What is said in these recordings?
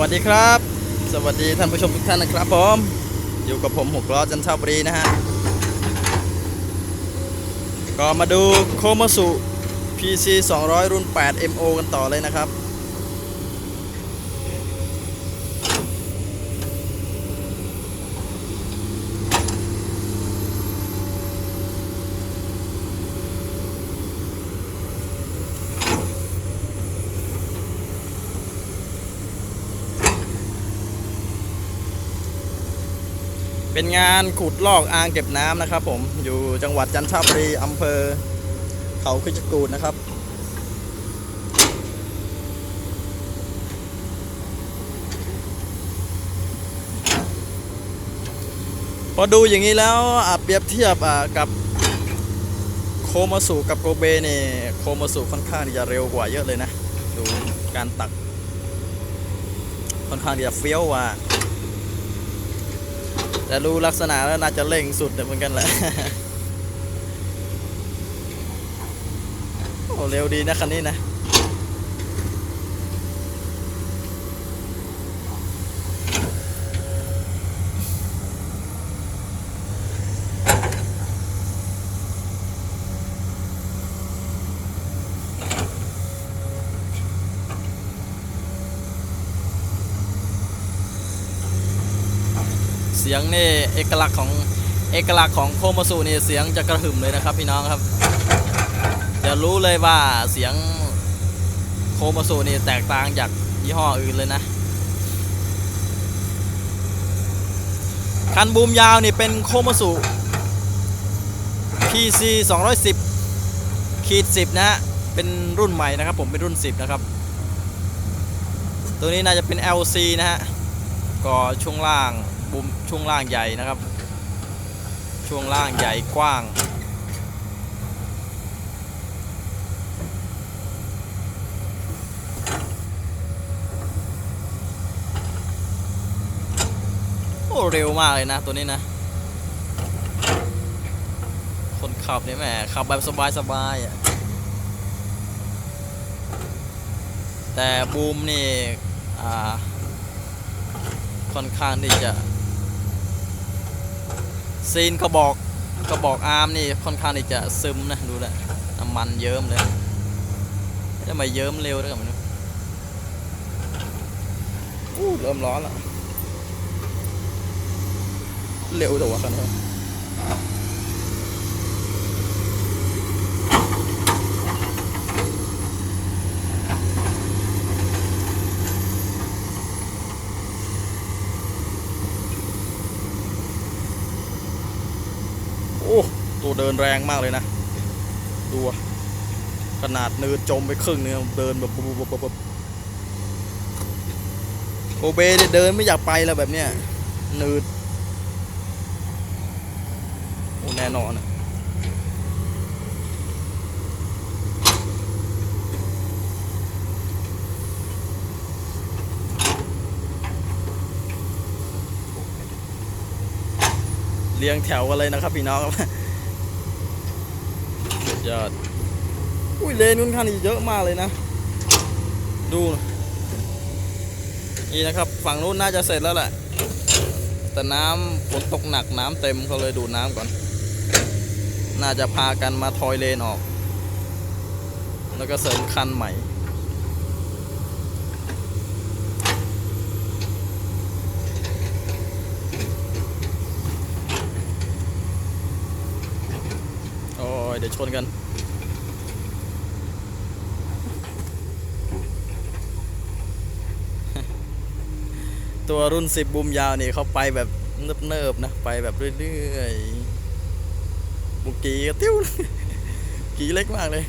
วัสดีครับ สวัสดีท่านผู้ชมทุกท่านนะครับผมอยู่กับผมหกล้อจันทบุรีนะฮะก็มาดูโคมาสุ PC 200 รุ่น 8 MO กันต่อเลยนะครับ เป็นงานขุดลอกอ่างเก็บน้ำนะครับ ผมอยู่จังหวัดจันทบุรีอำเภอ เขาคิจกูดนะครับ พอดูอย่างนี้แล้วอะเปรียบเทียบอะกับโคมาสุกับโกเบนี่โคมาสุค่อนข้างจะเร็วกว่าเยอะเลยนะ ดูการตัก ค่อนข้างจะเฟี้ยวกว่า แต่รู้ลักษณะแล้วน่าจะเร่งสุดเหมือนกันแหละโอ้เร็วดีนะคันนี้นะ สียงนี่เอกลักษณ์ของเอกลักษณ์ของโคมาสุนี่เสียงจะกระหึ่มเลยนะครับพี่น้องครับ จะรู้เลยว่าเสียงโคมาสุนี่แตกต่างจากยี่ห้ออื่นเลยนะ คันบูมยาวนี่เป็นโคมาสุ PC 210ขีด10 นะฮะ เป็นรุ่นใหม่นะครับผมเป็นรุ่น 10 นะครับ ตัวนี้น่าจะเป็น LC นะฮะ ก็ช่วงล่าง บุมช่วงล่างใหญ่นะครับ ช่วงล่างใหญ่กว้าง โอ้เร็วมากเลยนะตัวนี้นะ คนขับเนี่ยแหมขับแบบสบายๆอะแต่บูมนี่อ่าค่อนข้างที่จะ ซีนกระบอกกระบอกอาร์มนี่ค่อนข้างที่จะซึมนะดูแลน้ำมันเยิ้มเลยทำไมเยิ้มเร็วด้วยกันมันอู้เริ่มร้อนแล้วเร็วแต่ว่าคันนี้ อ้ตัวเดินแรงมากเลยนะ ดูขนาดเนินจมไปครึ่งนึงเดินแบบบบบบโอเบเนี่ยเดินไม่อยากไปแล้วแบบเนี้ยเนืดโอ้แน่นอนอะ รียงแถวกันเลยนะครับพี่น้องครับยอดอุ้ยเลนค่นข้างที่เยอะมากเลยนะ ดูนี่นะครับฝั่งนู้นน่าจะเสร็จแล้วแหละแต่น้ำฝนตกหนักน้ำเต็มเขาเลยดูดน้ำก่อน น่าจะพากันมาทอยเลนออก แล้วก็เสริมคันใหม่ โอยเดี๋ยวชนกัน ตัวรุ่นสิบบูมยาวนี่เขาไปแบบเนิบๆนะ ไปแบบเรื่อยๆบุกีก็ติ้วกีเล็กมากเลย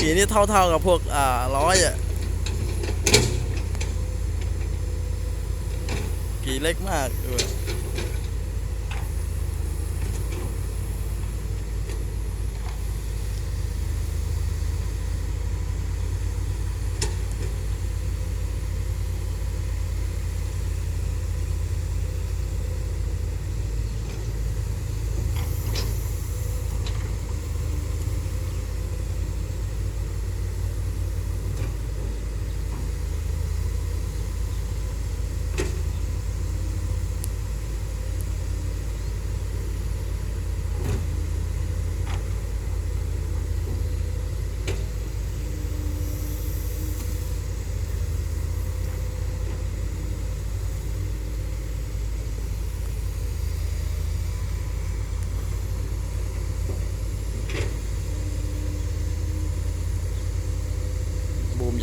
กีนี่เท่าๆกับพวกอ่าร้อยอะกีเล็กมากเออ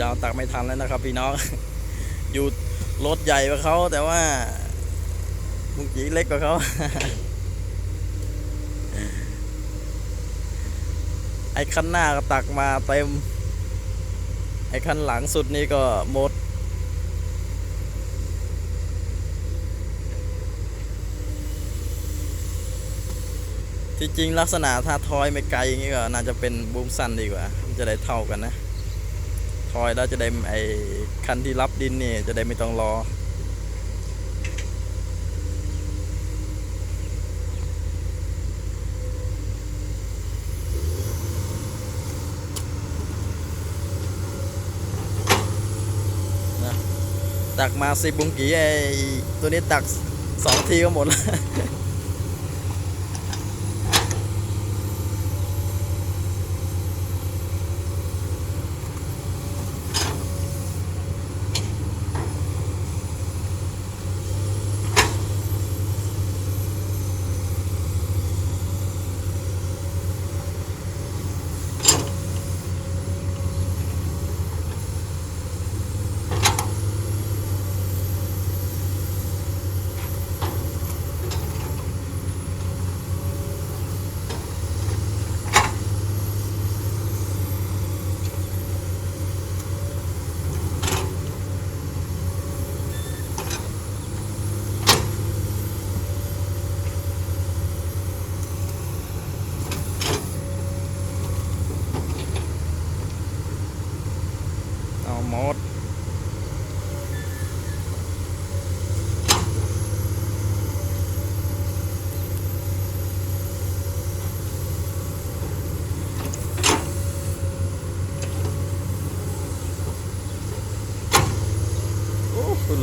ยาวตักไม่ทันแล้วนะครับ พี่น้อง อยู่รถใหญ่กว่าเขาแต่ว่าบุงกีเล็กกว่าเขาไอ้คันหน้าก็ตักมาเต็ม ไอ้คันหลังสุดนี่ก็หมด ที่จริงลักษณะถ้าทอยไม่ไกลอย่างนี้ก็น่าจะเป็นบูมสั้นดีกว่า จะได้เท่ากันนะ ทอยแล้วจะได้ไอ้คันที่รับดินนี่จะได้ไม่ต้องรอนะตักมาสิบบุงกี่ไอ้ตัวนี้ตักสองทีก็หมดแล้ว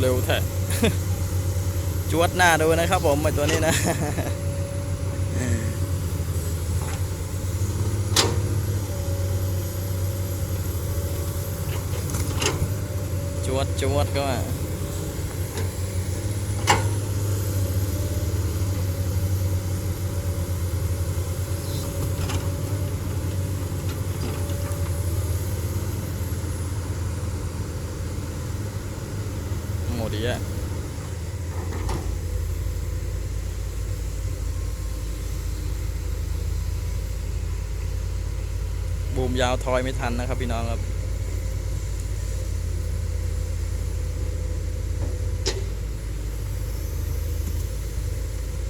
เร็วแท้จวดหน้าดูนะครับผมไอตัวนี้นะจวดจวดก็ ดีอะบูมยาวทอยไม่ทันนะครับพี่น้องครับ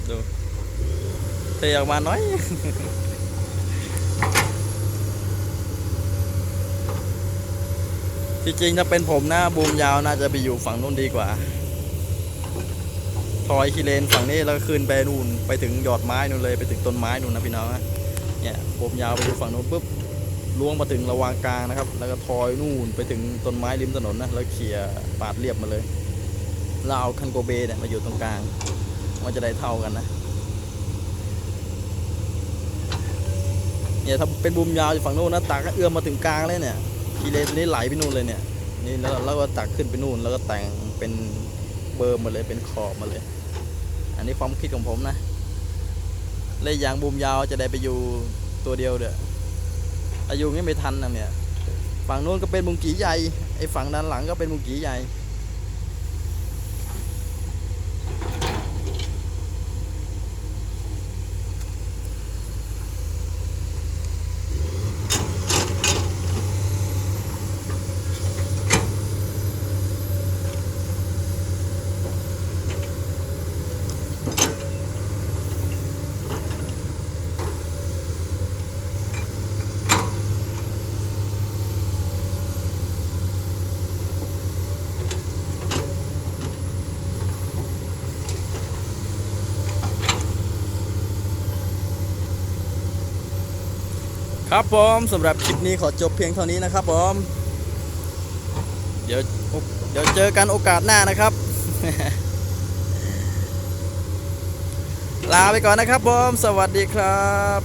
ดูเทออกมาน้อย จริงถ้าเป็นผมนะบูมยาวน่าจะไปอยู่ฝั่งนู้นดีกว่าทอยคิเลนฝั่งนี้แล้วก็ขึ้นไปนู่นไปถึงยอดไม้นู่นเลยไปถึงต้นไม้นู่นนะพี่น้องเนี่ยบูมยาวไปอยู่ฝั่งนู้นปุ๊บล่วงมาถึงระหวางกลางนะครับ แล้วก็ทอยนู่นไปถึงต้นไม้ริมถนนนะแล้วเขี่ยปาดเรียบมาเลยแล้วเอาคันโกเบเนี่ยมาอยู่ตรงกลางมันจะได้เท่ากันนะเนี่ยถ้าเป็นบุมยาวอยู่ฝั่งนู้นนะตักก็เอื้อมมาถึงกลางเลยเนี่ย ทีเลนตัวนี้ไหลไปนู่นเลยเนี่ยนี่แล้วเราก็ตักขึ้นไปนู่น แล้วก็แต่งเป็นเบอร์มาเลยเป็นขอบมาเลย อันนี้ความคิดของผมนะเลยยางบุมยาวจะได้ไปอยู่ตัวเดียวเด้ออายุงี้ไม่ทันนะเนี่ยฝั่งนู้นก็เป็นมุงกีใหญ่ไอ้ฝั่งด้านหลังก็เป็นมุงกีใหญ่ ครับผมสำหรับคลิปนี้ขอจบเพียงเท่านี้นะครับผมเดี๋ยวเดี๋ยวเจอกันโอกาสหน้านะครับ ลาไปก่อนนะครับผม สวัสดีครับ